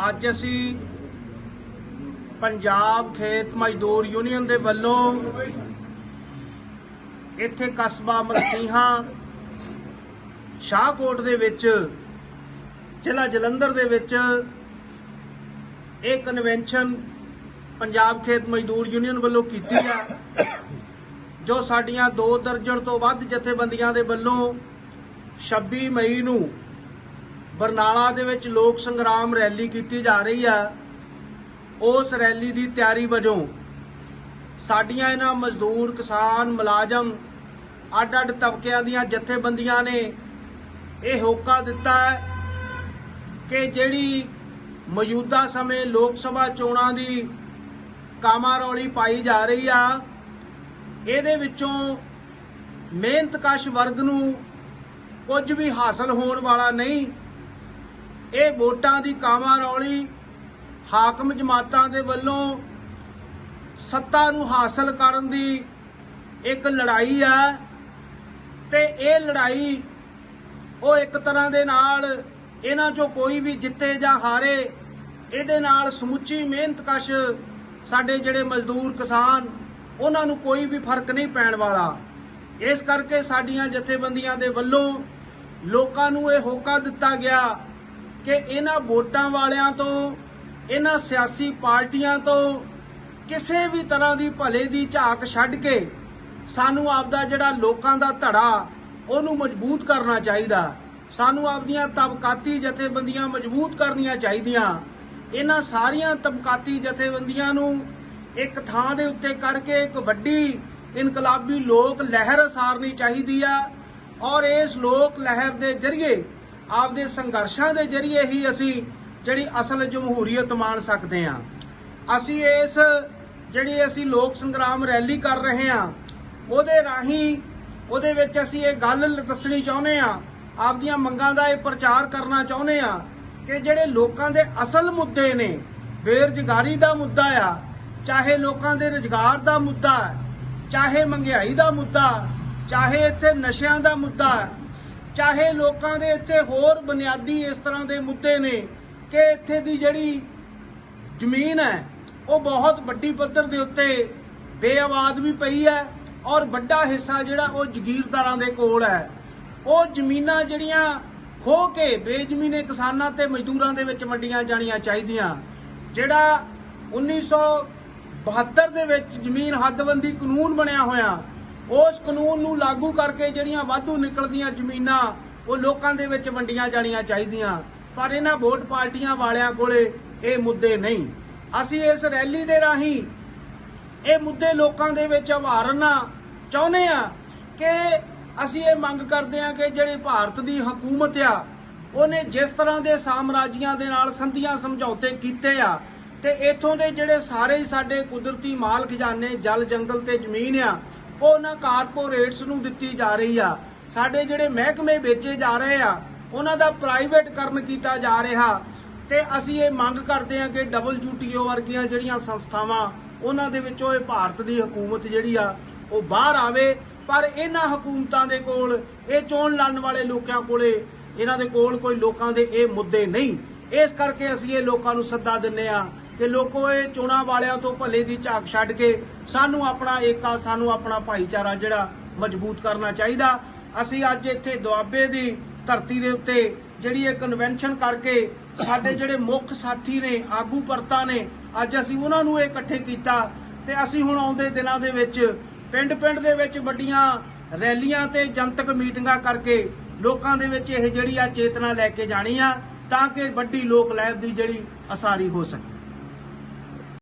ਅੱਜ ਅਸੀਂ ਪੰਜਾਬ ਖੇਤ ਮਜ਼ਦੂਰ ਯੂਨੀਅਨ ਦੇ ਵੱਲੋਂ ਇੱਥੇ ਕਸਬਾ ਮਲਸੀਹਾਂ ਸ਼ਾਹਕੋਟ ਦੇ ਵਿੱਚ, ਜ਼ਿਲ੍ਹਾ ਜਲੰਧਰ ਦੇ ਵਿੱਚ ਇਹ ਕਨਵੈਨਸ਼ਨ ਪੰਜਾਬ ਖੇਤ ਮਜ਼ਦੂਰ ਯੂਨੀਅਨ ਵੱਲੋਂ ਕੀਤੀ ਆ, ਜੋ ਸਾਡੀਆਂ ਦੋ ਦਰਜਨ ਤੋਂ ਵੱਧ ਜਥੇਬੰਦੀਆਂ ਦੇ ਵੱਲੋਂ 26 ਮਈ ਨੂੰ ਬਰਨਾਲਾ ਦੇ ਵਿੱਚ ਲੋਕ ਸੰਗਰਾਮ ਰੈਲੀ ਕੀਤੀ ਜਾ ਰਹੀ ਆ। ਉਸ ਰੈਲੀ ਦੀ ਤਿਆਰੀ ਵਜੋਂ ਸਾਡੀਆਂ ਇਹਨਾਂ ਮਜ਼ਦੂਰ, ਕਿਸਾਨ, ਮੁਲਾਜ਼ਮ ਅੱਡ-ਅੱਡ ਤਬਕਿਆਂ ਦੀਆਂ ਜਥੇਬੰਦੀਆਂ ਨੇ ਇਹ ਹੋਕਾ ਦਿੱਤਾ ਹੈ ਕਿ ਜਿਹੜੀ ਮੌਜੂਦਾ ਸਮੇਂ ਲੋਕ ਸਭਾ ਚੋਣਾਂ ਦੀ ਕਾਮਾਰੌਲੀ ਪਾਈ ਜਾ ਰਹੀ ਆ, ਇਹਦੇ ਵਿੱਚੋਂ ਮਿਹਨਤਕਸ਼ ਵਰਗ ਨੂੰ ਕੁਝ ਵੀ ਹਾਸਲ ਹੋਣ ਵਾਲਾ ਨਹੀਂ ਇਹ ਵੋਟਾਂ ਦੀ ਕਾਮਾਰੌਲੀ ਹਾਕਮ ਜਮਾਤਾਂ ਦੇ ਵੱਲੋਂ ਸੱਤਾ ਨੂੰ ਹਾਸਲ ਕਰਨ ਦੀ ਇੱਕ ਲੜਾਈ ਆ ਤੇ ਇਹ ਲੜਾਈ ਉਹ ਇੱਕ ਤਰ੍ਹਾਂ ਦੇ ਨਾਲ ਇਹਨਾਂ ਚੋਂ ਕੋਈ ਵੀ ਜਿੱਤੇ ਜਾਂ ਹਾਰੇ, ਇਹਦੇ ਨਾਲ ਸਮੁੱਚੀ ਮਿਹਨਤਕਸ਼ ਸਾਡੇ ਜਿਹੜੇ ਮਜ਼ਦੂਰ ਕਿਸਾਨ, ਉਹਨਾਂ ਨੂੰ ਕੋਈ ਵੀ ਫ਼ਰਕ ਨਹੀਂ ਪੈਣ ਵਾਲਾ। ਇਸ ਕਰਕੇ ਸਾਡੀਆਂ ਜਥੇਬੰਦੀਆਂ ਦੇ ਵੱਲੋਂ ਲੋਕਾਂ ਨੂੰ ਇਹ ਹੋਕਾ ਦਿੱਤਾ ਗਿਆ ਕਿ ਇਹਨਾਂ ਵੋਟਾਂ ਵਾਲਿਆਂ ਤੋਂ, ਇਹਨਾਂ ਸਿਆਸੀ ਪਾਰਟੀਆਂ ਤੋਂ ਕਿਸੇ ਵੀ ਤਰ੍ਹਾਂ ਦੀ ਭਲੇ ਦੀ ਝਾਕ ਛੱਡ ਕੇ ਸਾਨੂੰ ਆਪਦਾ ਜਿਹੜਾ ਲੋਕਾਂ ਦਾ ਧੜਾ, ਉਹਨੂੰ ਮਜ਼ਬੂਤ ਕਰਨਾ ਚਾਹੀਦਾ। ਸਾਨੂੰ ਆਪਦੀਆਂ ਤਬਕਾਤੀ ਜਥੇਬੰਦੀਆਂ ਮਜ਼ਬੂਤ ਕਰਨੀਆਂ ਚਾਹੀਦੀਆਂ। ਇਹਨਾਂ ਸਾਰੀਆਂ ਤਬਕਾਤੀ ਜਥੇਬੰਦੀਆਂ ਨੂੰ ਇੱਕ ਥਾਂ ਦੇ ਉੱਤੇ ਕਰਕੇ ਇੱਕ ਵੱਡੀ ਇਨਕਲਾਬੀ ਲੋਕ ਲਹਿਰ ਸਾਰਨੀ ਚਾਹੀਦੀ ਆ ਔਰ ਇਸ ਲੋਕ ਲਹਿਰ ਦੇ ਜ਼ਰੀਏ ਆਪਦੇ ਸੰਘਰਸ਼ਾਂ ਦੇ ਜ਼ਰੀਏ ਹੀ ਅਸੀਂ ਜਿਹੜੀ ਅਸਲ ਜਮਹੂਰੀਅਤ ਮਾਣ ਸਕਦੇ ਹਾਂ। ਅਸੀਂ ਇਸ ਜਿਹੜੀ ਅਸੀਂ ਲੋਕ ਸੰਗਰਾਮ ਰੈਲੀ ਕਰ ਰਹੇ ਹਾਂ, ਉਹਦੇ ਰਾਹੀਂ ਉਹਦੇ ਵਿੱਚ ਅਸੀਂ ਇਹ ਗੱਲ ਦੱਸਣੀ ਚਾਹੁੰਦੇ ਹਾਂ, ਆਪਦੀਆਂ ਮੰਗਾਂ ਦਾ ਇਹ ਪ੍ਰਚਾਰ ਕਰਨਾ ਚਾਹੁੰਦੇ ਹਾਂ ਕਿ ਜਿਹੜੇ ਲੋਕਾਂ ਦੇ ਅਸਲ ਮੁੱਦੇ ਨੇ, ਬੇਰੁਜ਼ਗਾਰੀ ਦਾ ਮੁੱਦਾ ਆ, ਚਾਹੇ ਲੋਕਾਂ ਦੇ ਰੁਜ਼ਗਾਰ ਦਾ ਮੁੱਦਾ ਚਾਹੇ ਮਹਿੰਗਾਈ ਦਾ ਮੁੱਦਾ ਚਾਹੇ ਇੱਥੇ ਨਸ਼ਿਆਂ ਦਾ ਮੁੱਦਾ ਚਾਹੇ ਲੋਕਾਂ ਦੇ ਇੱਥੇ ਹੋਰ ਬੁਨਿਆਦੀ ਇਸ ਤਰ੍ਹਾਂ ਦੇ ਮੁੱਦੇ ਨੇ ਕਿ ਇੱਥੇ ਦੀ ਜਿਹੜੀ ਜ਼ਮੀਨ ਹੈ, ਉਹ ਬਹੁਤ ਵੱਡੀ ਪੱਧਰ ਦੇ ਉੱਤੇ ਬੇਆਬਾਦ ਵੀ ਪਈ ਹੈ ਔਰ ਵੱਡਾ ਹਿੱਸਾ ਜਿਹੜਾ ਉਹ ਜ਼ਗੀਰਦਾਰਾਂ ਦੇ ਕੋਲ ਹੈ। ਉਹ ਜ਼ਮੀਨਾਂ ਜਿਹੜੀਆਂ ਖੋ ਕੇ ਬੇਜ਼ਮੀਨੇ ਕਿਸਾਨਾਂ ਤੇ ਮਜ਼ਦੂਰਾਂ ਦੇ ਵਿੱਚ ਵੰਡੀਆਂ ਜਾਣੀਆਂ ਚਾਹੀਦੀਆਂ। ਜਿਹੜਾ 1972 ਦੇ ਵਿੱਚ ਜ਼ਮੀਨ ਹੱਦਬੰਦੀ ਕਾਨੂੰਨ ਬਣਿਆ ਹੋਇਆ ਉਸ ਕਾਨੂੰਨ ਨੂੰ ਲਾਗੂ ਕਰਕੇ ਜਿਹੜੀਆਂ ਵਾਧੂ ਨਿਕਲਦੀਆਂ ਜ਼ਮੀਨਾਂ, ਉਹ ਲੋਕਾਂ ਦੇ ਵਿੱਚ ਵੰਡੀਆਂ ਜਾਣੀਆਂ ਚਾਹੀਦੀਆਂ। ਪਰ ਇਹਨਾਂ ਵੋਟ ਪਾਰਟੀਆਂ ਵਾਲਿਆਂ ਕੋਲੇ ਇਹ ਮੁੱਦੇ ਨਹੀਂ। ਅਸੀਂ ਇਸ ਰੈਲੀ ਦੇ ਰਾਹੀਂ ਇਹ ਮੁੱਦੇ ਲੋਕਾਂ ਦੇ ਵਿੱਚ ਉਭਾਰਨਾ ਚਾਹੁੰਦੇ ਆ ਕਿ ਅਸੀਂ ਇਹ ਮੰਗ ਕਰਦੇ ਆ ਕਿ ਜਿਹੜੀ ਭਾਰਤ ਦੀ ਹਕੂਮਤ ਆ, ਉਹਨੇ ਜਿਸ ਤਰ੍ਹਾਂ ਦੇ ਸਾਮਰਾਜੀਆਂ ਦੇ ਨਾਲ ਸੰਧੀਆਂ ਸਮਝੌਤੇ ਕੀਤੇ ਆ, ਤੇ ਇਥੋਂ ਦੇ ਜਿਹੜੇ ਸਾਰੇ ਹੀ ਸਾਡੇ ਕੁਦਰਤੀ ਮਾਲ ਖਜ਼ਾਨੇ ਜਲ ਜੰਗਲ ਤੇ ਜ਼ਮੀਨ ਆ ਉਹ ਉਹਨਾਂ ਕਾਰਪੋਰੇਟਸ ਨੂੰ ਦਿੱਤੀ ਜਾ ਰਹੀ ਆ। ਸਾਡੇ ਜਿਹੜੇ ਮਹਿਕਮੇ ਵੇਚੇ ਜਾ ਰਹੇ ਆ, ਉਹਨਾਂ ਦਾ ਪ੍ਰਾਈਵੇਟ ਕਰਨ ਕੀਤਾ ਜਾ ਰਿਹਾ। ਤੇ ਅਸੀਂ ਇਹ ਮੰਗ ਕਰਦੇ ਹਾਂ ਕਿ WTO ਵਰਗੀਆਂ ਜਿਹੜੀਆਂ ਸੰਸਥਾਵਾਂ, ਉਹਨਾਂ ਦੇ ਵਿੱਚੋਂ ਇਹ ਭਾਰਤ ਦੀ ਹਕੂਮਤ ਜਿਹੜੀ ਆ, ਉਹ ਬਾਹਰ ਆਵੇ। ਪਰ ਇਹਨਾਂ ਹਕੂਮਤਾਂ ਦੇ ਕੋਲ, ਇਹ ਚੋਣ ਲੜਨ ਵਾਲੇ ਲੋਕਾਂ ਕੋਲੇ, ਇਹਨਾਂ ਦੇ ਕੋਲ ਕੋਈ ਲੋਕਾਂ ਦੇ ਇਹ ਮੁੱਦੇ ਨਹੀਂ। ਇਸ ਕਰਕੇ ਅਸੀਂ ਇਹ ਲੋਕਾਂ ਨੂੰ ਸੱਦਾ ਦਿੰਨੇ ਆ ਕਿ ਲੋਕੋ ਇਹ ਚੋਣਾਂ ਵਾਲਿਆਂ ਤੋਂ ਭਲੇ ਦੀ ਝਾਕ ਛੱਡ ਕੇ ਸਾਨੂੰ ਆਪਣਾ ਏਕਾ ਸਾਨੂੰ ਆਪਣਾ ਭਾਈਚਾਰਾ ਜਿਹੜਾ ਮਜ਼ਬੂਤ ਕਰਨਾ ਚਾਹੀਦਾ। ਅਸੀਂ ਅੱਜ ਇੱਥੇ ਦੁਆਬੇ ਦੀ ਧਰਤੀ ਦੇ ਉੱਤੇ ਜਿਹੜੀ ਇਹ ਕਨਵੈਨਸ਼ਨ ਕਰਕੇ ਸਾਡੇ ਜਿਹੜੇ ਮੁੱਖ ਸਾਥੀ ਨੇ, ਆਗੂ ਪਰਤਾ ਨੇ, ਅੱਜ ਅਸੀਂ ਉਹਨਾਂ ਨੂੰ ਇਹ ਇਕੱਠੇ ਕੀਤਾ ਤੇ ਅਸੀਂ ਹੁਣ ਆਉਂਦੇ ਦਿਨਾਂ ਦੇ ਵਿੱਚ ਪਿੰਡ-ਪਿੰਡ ਦੇ ਵਿੱਚ ਵੱਡੀਆਂ ਰੈਲੀਆਂ ਤੇ ਜਨਤਕ ਮੀਟਿੰਗਾਂ ਕਰਕੇ ਲੋਕਾਂ ਦੇ ਵਿੱਚ ਇਹ ਜਿਹੜੀ ਆ ਚੇਤਨਾ ਲੈ ਕੇ ਜਾਣੀ ਆ ਤਾਂ ਕਿ ਵੱਡੀ ਲੋਕ ਲਹਿਰ ਦੀ ਜਿਹੜੀ ਅਸਾਰੀ ਹੋ ਸਕੇ।